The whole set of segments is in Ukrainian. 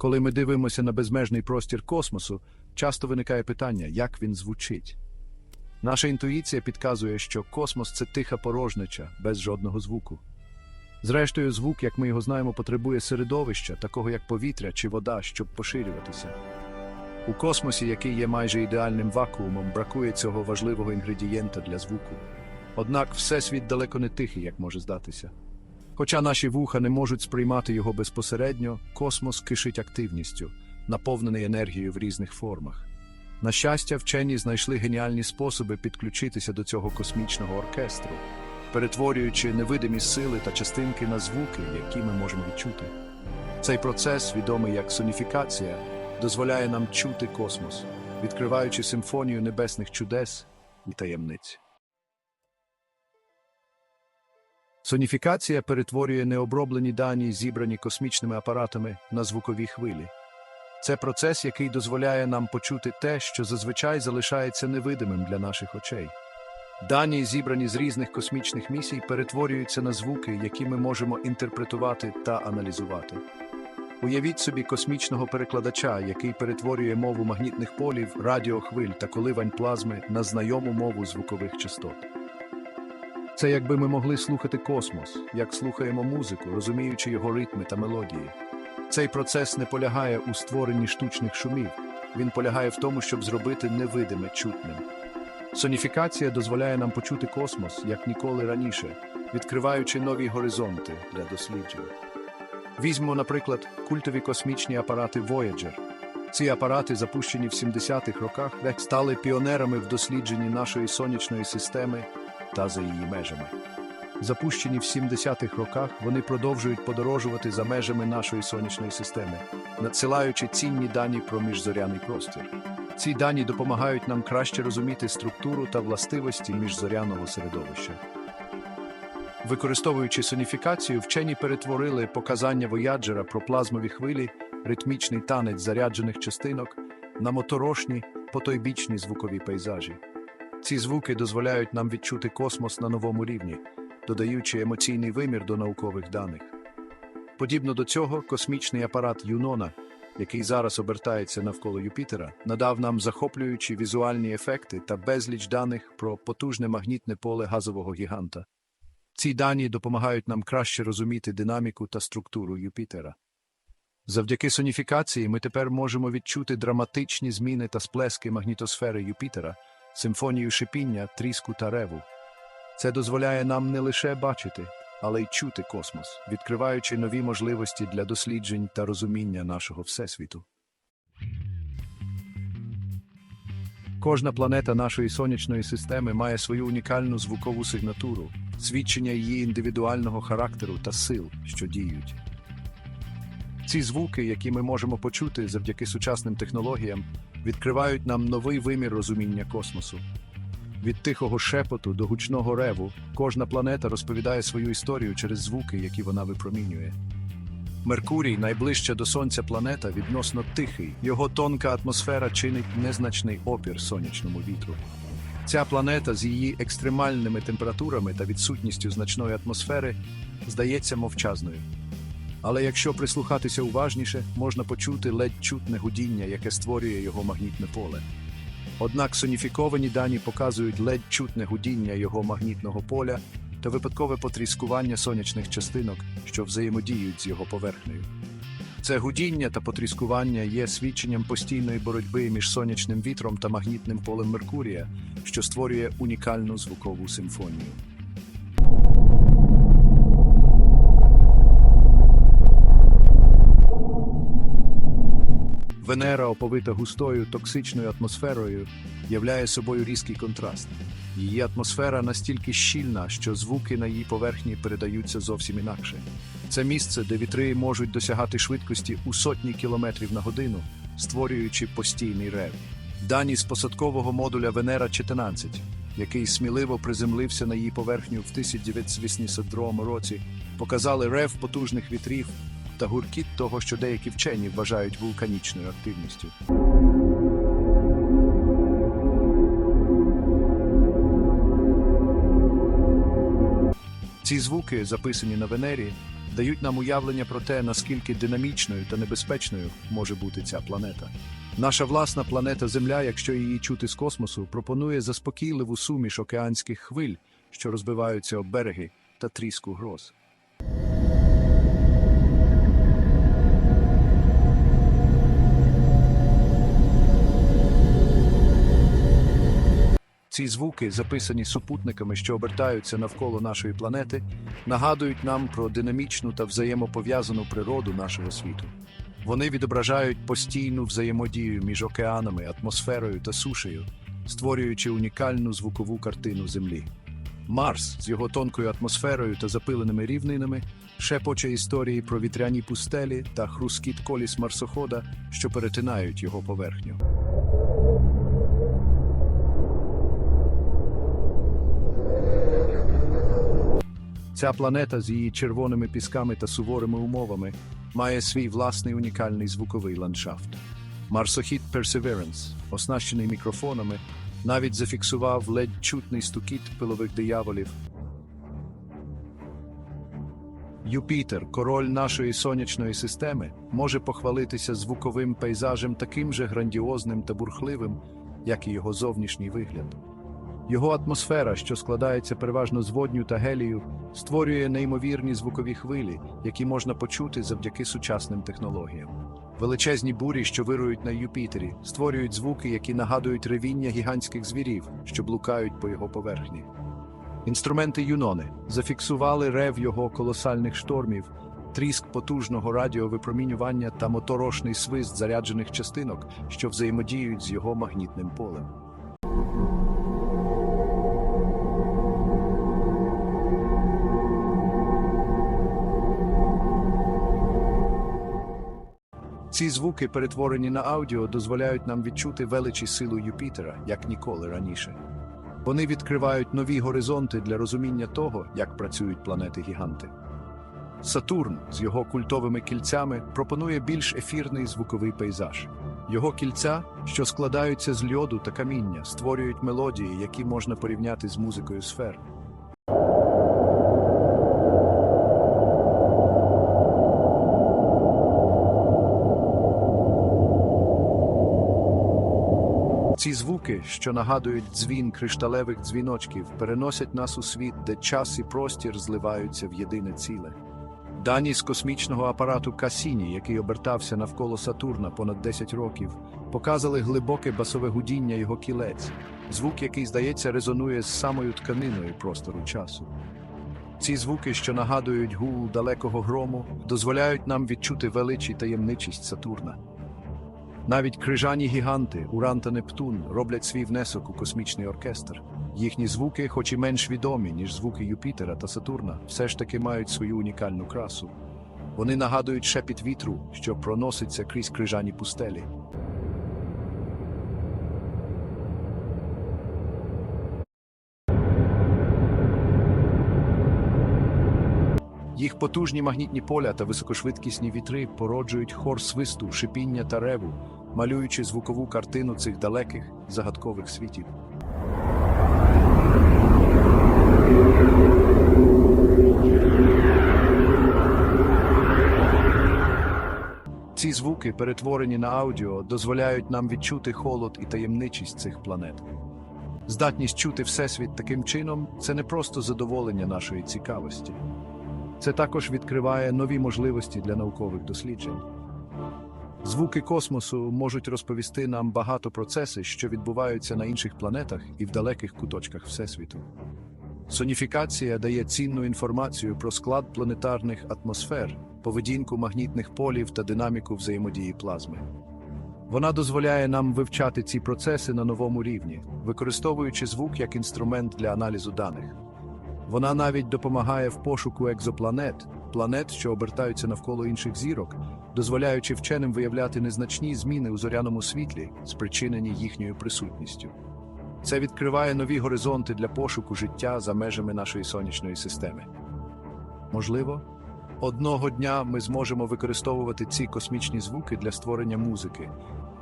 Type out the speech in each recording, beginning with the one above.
Коли ми дивимося на безмежний простір космосу, часто виникає питання, як він звучить. Наша інтуїція підказує, що космос це тиха порожнича, без жодного звуку. Зрештою, звук, як ми його знаємо, потребує середовища, такого як повітря чи вода, щоб поширюватися. У космосі, який є майже ідеальним вакуумом, бракує цього важливого інгредієнта для звуку. Однак всесвіт далеко не тихий, як може здатися. Хоча наші вуха не можуть сприймати його безпосередньо, космос кишить активністю, наповнений енергією в різних формах. На щастя, вчені знайшли геніальні способи підключитися до цього космічного оркестру, перетворюючи невидимі сили та частинки на звуки, які ми можемо відчути. Цей процес, відомий як соніфікація, дозволяє нам чути космос, відкриваючи симфонію небесних чудес і таємниць. Соніфікація перетворює необроблені дані, зібрані космічними апаратами, на звукові хвилі. Це процес, який дозволяє нам почути те, що зазвичай залишається невидимим для наших очей. Дані, зібрані з різних космічних місій, перетворюються на звуки, які ми можемо інтерпретувати та аналізувати. Уявіть собі космічного перекладача, який перетворює мову магнітних полів, радіохвиль та коливань плазми на знайому мову звукових частот. Це якби ми могли слухати космос, як слухаємо музику, розуміючи його ритми та мелодії. Цей процес не полягає у створенні штучних шумів, він полягає в тому, щоб зробити невидиме чутним. Соніфікація дозволяє нам почути космос як ніколи раніше, відкриваючи нові горизонти для досліджень. Візьмемо, наприклад, культові космічні апарати Voyager. Ці апарати, запущені в 70-х роках, стали піонерами в дослідженні нашої сонячної системи та за її межами. Запущені в 70-х роках, вони продовжують подорожувати за межами нашої сонячної системи, надсилаючи цінні дані про міжзоряний простір. Ці дані допомагають нам краще розуміти структуру та властивості міжзоряного середовища. Використовуючи соніфікацію, вчені перетворили показання Вояджера про плазмові хвилі, ритмічний танець заряджених частинок на моторошні потойбічні звукові пейзажі. Ці звуки дозволяють нам відчути космос на новому рівні, додаючи емоційний вимір до наукових даних. Подібно до цього, космічний апарат Юнона, який зараз обертається навколо Юпітера, надав нам захоплюючі візуальні ефекти та безліч даних про потужне магнітне поле газового гіганта. Ці дані допомагають нам краще розуміти динаміку та структуру Юпітера. Завдяки соніфікації ми тепер можемо відчути драматичні зміни та сплески магнітосфери Юпітера, симфонію шипіння, тріску та реву. Це дозволяє нам не лише бачити, але й чути космос, відкриваючи нові можливості для досліджень та розуміння нашого Всесвіту. Кожна планета нашої сонячної системи має свою унікальну звукову сигнатуру, свідчення її індивідуального характеру та сил, що діють. Ці звуки, які ми можемо почути завдяки сучасним технологіям, відкривають нам новий вимір розуміння космосу. Від тихого шепоту до гучного реву кожна планета розповідає свою історію через звуки, які вона випромінює. Меркурій, найближча до Сонця планета, відносно тихий, його тонка атмосфера чинить незначний опір сонячному вітру. Ця планета з її екстремальними температурами та відсутністю значної атмосфери здається мовчазною. Але якщо прислухатися уважніше, можна почути ледь чутне гудіння, яке створює його магнітне поле. Однак соніфіковані дані показують ледь чутне гудіння його магнітного поля та випадкове потріскування сонячних частинок, що взаємодіють з його поверхнею. Це гудіння та потріскування є свідченням постійної боротьби між сонячним вітром та магнітним полем Меркурія, що створює унікальну звукову симфонію. Венера, оповита густою токсичною атмосферою, являє собою різкий контраст. Її атмосфера настільки щільна, що звуки на її поверхні передаються зовсім інакше. Це місце, де вітри можуть досягати швидкості у сотні кілометрів на годину, створюючи постійний рев. Дані з посадкового модуля Венера 14, який сміливо приземлився на її поверхню в 1982 році, показали рев потужних вітрів та гуркіт того, що деякі вчені вважають вулканічною активністю. Ці звуки, записані на Венері, дають нам уявлення про те, наскільки динамічною та небезпечною може бути ця планета. Наша власна планета Земля, якщо її чути з космосу, пропонує заспокійливу суміш океанських хвиль, що розбиваються об береги та тріску гроз. Ці звуки, записані супутниками, що обертаються навколо нашої планети, нагадують нам про динамічну та взаємопов'язану природу нашого світу. Вони відображають постійну взаємодію між океанами, атмосферою та сушею, створюючи унікальну звукову картину Землі. Марс з його тонкою атмосферою та запиленими рівнинами шепоче історії про вітряні пустелі та хрускіт коліс марсохода, що перетинають його поверхню. Ця планета з її червоними пісками та суворими умовами має свій власний унікальний звуковий ландшафт. Марсохід Perseverance, оснащений мікрофонами, навіть зафіксував ледь чутний стукіт пилових дияволів. Юпітер, король нашої сонячної системи, може похвалитися звуковим пейзажем таким же грандіозним та бурхливим, як і його зовнішній вигляд. Його атмосфера, що складається переважно з водню та гелію, створює неймовірні звукові хвилі, які можна почути завдяки сучасним технологіям. Величезні бурі, що вирують на Юпітері, створюють звуки, які нагадують ревіння гігантських звірів, що блукають по його поверхні. Інструменти Юнони зафіксували рев його колосальних штормів, тріск потужного радіовипромінювання та моторошний свист заряджених частинок, що взаємодіють з його магнітним полем. Ці звуки, перетворені на аудіо, дозволяють нам відчути велич і силу Юпітера, як ніколи раніше. Вони відкривають нові горизонти для розуміння того, як працюють планети-гіганти. Сатурн з його культовими кільцями пропонує більш ефірний звуковий пейзаж. Його кільця, що складаються з льоду та каміння, створюють мелодії, які можна порівняти з музикою сфер. Ці звуки, що нагадують дзвін кришталевих дзвіночків, переносять нас у світ, де час і простір зливаються в єдине ціле. Дані з космічного апарату Касіні, який обертався навколо Сатурна понад 10 років, показали глибоке басове гудіння його кілець, звук, який, здається, резонує з самою тканиною простору часу. Ці звуки, що нагадують гул далекого грому, дозволяють нам відчути велич і таємничість Сатурна. Навіть крижані гіганти, Уран та Нептун, роблять свій внесок у космічний оркестр. Їхні звуки, хоч і менш відомі, ніж звуки Юпітера та Сатурна, все ж таки мають свою унікальну красу. Вони нагадують шепіт вітру, що проноситься крізь крижані пустелі. Їх потужні магнітні поля та високошвидкісні вітри породжують хор свисту, шипіння та реву, малюючи звукову картину цих далеких загадкових світів. Ці звуки, перетворені на аудіо, дозволяють нам відчути холод і таємничість цих планет. Здатність чути Всесвіт таким чином це не просто задоволення нашої цікавості. Це також відкриває нові можливості для наукових досліджень. Звуки космосу можуть розповісти нам багато процеси, що відбуваються на інших планетах і в далеких куточках Всесвіту. Соніфікація дає цінну інформацію про склад планетарних атмосфер, поведінку магнітних полів та динаміку взаємодії плазми. Вона дозволяє нам вивчати ці процеси на новому рівні, використовуючи звук як інструмент для аналізу даних. Вона навіть допомагає в пошуку екзопланет, планет, що обертаються навколо інших зірок, дозволяючи вченим виявляти незначні зміни у зоряному світлі, спричинені їхньою присутністю. Це відкриває нові горизонти для пошуку життя за межами нашої сонячної системи. Можливо, одного дня ми зможемо використовувати ці космічні звуки для створення музики,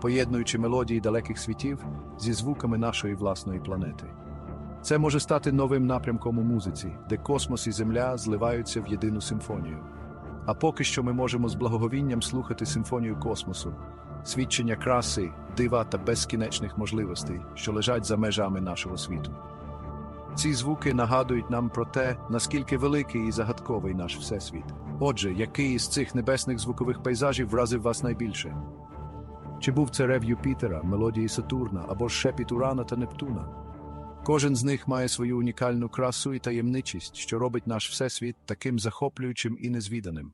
поєднуючи мелодії далеких світів зі звуками нашої власної планети. Це може стати новим напрямком у музиці, де космос і Земля зливаються в єдину симфонію. А поки що ми можемо з благоговінням слухати симфонію космосу, свідчення краси, дива та безкінечних можливостей, що лежать за межами нашого світу. Ці звуки нагадують нам про те, наскільки великий і загадковий наш всесвіт. Отже, який із цих небесних звукових пейзажів вразив вас найбільше? Чи був це рев Юпітера, мелодії Сатурна або шепіт Урана та Нептуна? Кожен з них має свою унікальну красу і таємничість, що робить наш всесвіт таким захоплюючим і незвіданим.